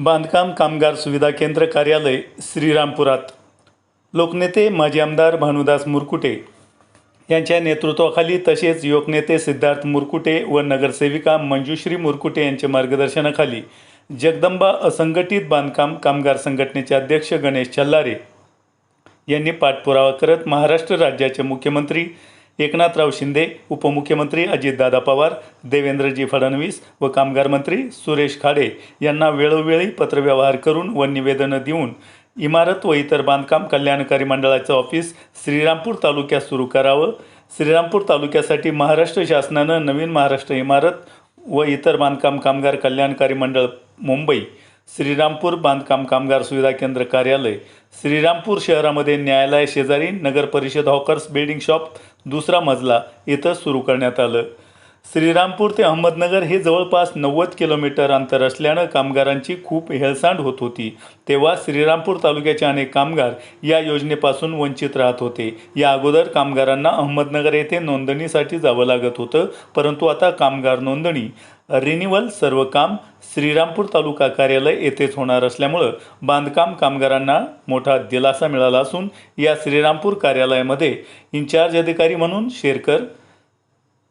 बांधकाम कामगार सुविधा केंद्र कार्यालय श्रीरामपुरात. लोकनेते माजी आमदार भानुदास मुरकुटे यांच्या नेतृत्वाखाली तसेच युवकनेते सिद्धार्थ मुरकुटे व नगरसेविका मंजुश्री मुरकुटे यांच्या मार्गदर्शनाखाली जगदंबा असंघटित बांधकाम कामगार संघटनेचे अध्यक्ष गणेश चल्लारे यांनी पाठपुरावा करत महाराष्ट्र राज्याचे मुख्यमंत्री एकनाथराव शिंदे उपमुख्यमंत्री अजितदादा पवार देवेंद्रजी फडणवीस व कामगार मंत्री सुरेश खाडे यांना वेळोवेळी पत्रव्यवहार करून व निवेदनं देऊन इमारत व इतर बांधकाम कल्याणकारी मंडळाचं ऑफिस श्रीरामपूर तालुक्यात सुरू करावं. श्रीरामपूर तालुक्यासाठी महाराष्ट्र शासनानं नवीन महाराष्ट्र इमारत व इतर बांधकाम कामगार कल्याणकारी मंडळ मुंबई श्रीरामपूर बांधकाम कामगार सुविधा केंद्र कार्यालय श्रीरामपूर शहरामध्ये न्यायालय शेजारी नगर परिषद हॉकर्स बिल्डिंग शॉप दुसरा मजला इथं सुरू करण्यात आलं. श्रीरामपूर ते अहमदनगर हे जवळपास नव्वद किलोमीटर अंतर असल्यानं कामगारांची खूप हेळसांड होत होती. तेव्हा श्रीरामपूर तालुक्याचे अनेक कामगार या योजनेपासून वंचित राहत होते. या अगोदर कामगारांना अहमदनगर येथे नोंदणीसाठी जावं लागत होतं परंतु आता कामगार नोंदणी रिन्युअल सर्व काम श्रीरामपूर तालुका कार्यालय येथेच होणार असल्यामुळं बांधकाम कामगारांना मोठा दिलासा मिळाला असून या श्रीरामपूर कार्यालयामध्ये इन्चार्ज अधिकारी म्हणून शेरकर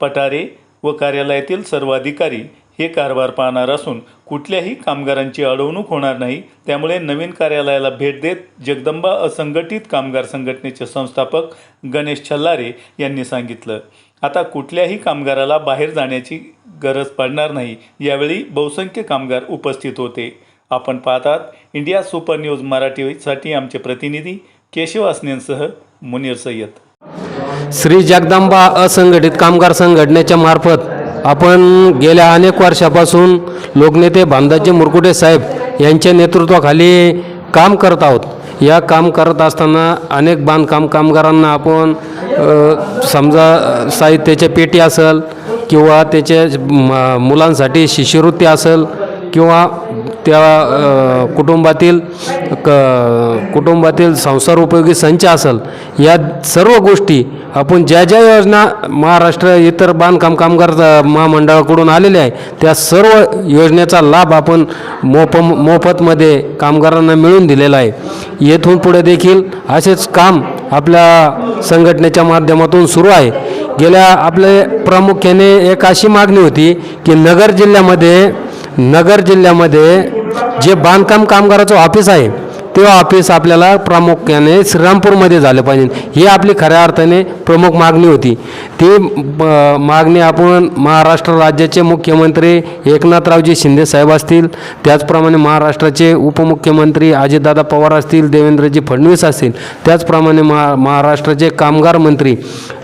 पटारे व कार्यालयातील सर्व अधिकारी हे कारभार पाहणार असून कुठल्याही कामगारांची अडवणूक होणार नाही. त्यामुळे नवीन कार्यालयाला भेट देत जगदंबा असंघटित कामगार संघटनेचे संस्थापक गणेश छल्लारे यांनी सांगितलं. आता कुठल्याही कामगाराला बाहेर जाण्याची गरज पडणार नाही. यावेळी बहुसंख्य कामगार उपस्थित होते. आपण पाहतात इंडिया सुपर न्यूज मराठीसाठी आमचे प्रतिनिधी केशव असनेंसह मुनीर सय्यद. श्री जगदंबा असंघटित कामगार संघटनेच्या मार्फत आपण गेल्या अनेक वर्षापासून लोकनेते भांदाजी मुरकुटे साहेब यांच्या नेतृत्वाखाली काम करत आहोत. या काम करत असताना अनेक बांधकाम कामगारांना आपण समजा साहित्याच्या पेटी असेल किंवा त्याच्या मुलांसाठी शिष्यवृत्ती असेल किंवा त्या कुटुंबातील क कुटुंबातील संसार उपयोगी संच असेल या सर्व गोष्टी आपण ज्या ज्या योजना महाराष्ट्र इतर बांधकाम कामगार महामंडळाकडून आलेल्या आहे त्या सर्व योजनेचा लाभ आपण मोफ मोफतमध्ये कामगारांना मिळून दिलेला आहे. येथून पुढे देखील असेच काम आपल्या संघटनेच्या माध्यमातून सुरू आहे. गेल्या आपले प्रामुख्याने एक अशी मागणी होती की नगर जिल्ह्यामध्ये नगर जिल्ह्यामध्ये जे बांधकाम कामगाराचं ऑफिस आहे ते ऑफिस आपल्याला प्रामुख्याने श्रीरामपूरमध्ये झालं पाहिजे. ही आपली खऱ्या अर्थाने प्रमुख मागणी होती. ती मागणी आपण महाराष्ट्र राज्याचे मुख्यमंत्री एकनाथरावजी शिंदे साहेब असतील त्याचप्रमाणे महाराष्ट्राचे उपमुख्यमंत्री अजितदादा पवार असतील देवेंद्रजी फडणवीस असतील त्याचप्रमाणे महा महाराष्ट्राचे कामगार मंत्री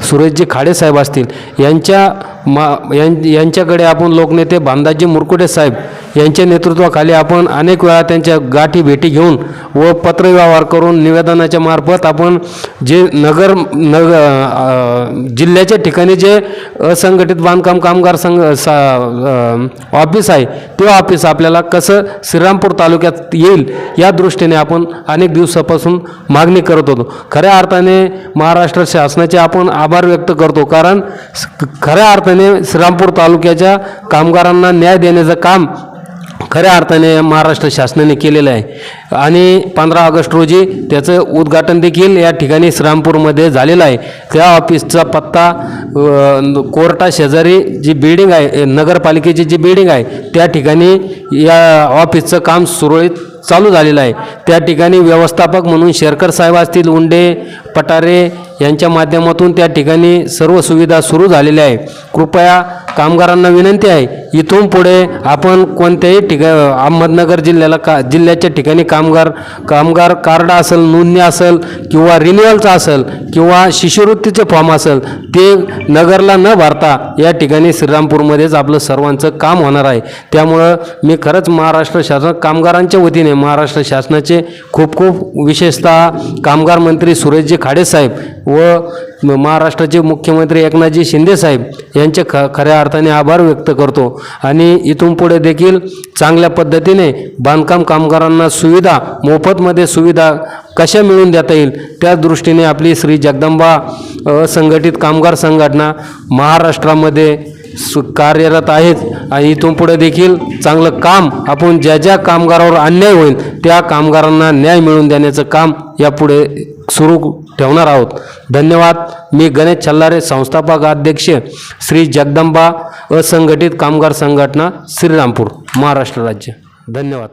सुरेशजी खाडे साहेब असतील. यांच्या मा यां यांच्याकडे आपण लोकनेते बांदाजी मुरकुटे साहेब यांच्या नेतृत्वाखाली आपण अनेक वेळा त्यांच्या गाठी भेटी घेऊन व पत्रव्यवहार करून निवेदनाच्या मार्फत आपण जे नगर नग जिल्ह्याच्या ठिकाणी जे असंघटित बांधकाम कामगार संघ सा ऑफिस आहे ते ऑफिस आपल्याला कसं श्रीरामपूर तालुक्यात येईल या दृष्टीने आपण अनेक दिवसापासून मागणी करत होतो. खऱ्या अर्थाने महाराष्ट्र शासनाचे आपण आभार व्यक्त करतो कारण खऱ्या अर्थाने श्रीरामपूर तालुक्याच्या कामगारांना न्याय देण्याचं काम खऱ्या अर्थाने महाराष्ट्र शासनाने केलेलं आहे. आणि पंधरा ऑगस्ट रोजी त्याचं उद्घाटन देखील या ठिकाणी श्रामपूरमध्ये झालेलं आहे. त्या ऑफिसचा पत्ता कोर्टा शेजारी जी बिल्डिंग आहे नगरपालिकेची जी बिल्डिंग आहे त्या ठिकाणी या ऑफिसचं काम सुरळीत चालू झालेलं आहे. त्या ठिकाणी व्यवस्थापक म्हणून शेरकर साहेब असतील उंडे पटारे यांच्या माध्यमातून त्या ठिकाणी सर्व सुविधा सुरू झालेल्या आहे. कृपया कामगारांना विनंती आहे इथून पुढे आपण कोणत्याही ठिका अहमदनगर जिल्ह्याला का जिल्ह्याच्या ठिकाणी कामगार कामगार कार्ड असेल नोंदणी असेल किंवा रिन्युअलचं असेल किंवा शिष्यवृत्तीचे फॉर्म असेल ते नगरला न भरता या ठिकाणी श्रीरामपूरमध्येच आपलं सर्वांचं काम होणार आहे. त्यामुळं मी खरंच महाराष्ट्र शासन कामगारांच्या वतीने महाराष्ट्र शासनाचे खूप खूप विशेषतः कामगार मंत्री सुरेशजी खाडेसाहेब व महाराष्ट्राचे मुख्यमंत्री एकनाथजी शिंदेसाहेब यांचे ख खऱ्या अर्थाने आभार व्यक्त करतो. आणि इथून पुढे देखील चांगल्या पद्धतीने बांधकाम कामगारांना सुविधा मोफतमध्ये सुविधा कशा मिळवून देता येईल त्या दृष्टीने आपली श्री जगदंबा असंघटित कामगार संघटना महाराष्ट्रामध्ये सु कार्यरत आहेत. आणि इथून पुढे देखील चांगलं काम आपण ज्या ज्या कामगारावर अन्याय होईल त्या कामगारांना न्याय मिळवून देण्याचं काम यापुढे सुरू ठेवणार आहोत. धन्यवाद. मी गणेश छल्लारे संस्थापक अध्यक्ष श्री जगदंबा असंघटित कामगार संघटना श्रीरामपूर महाराष्ट्र राज्य. धन्यवाद.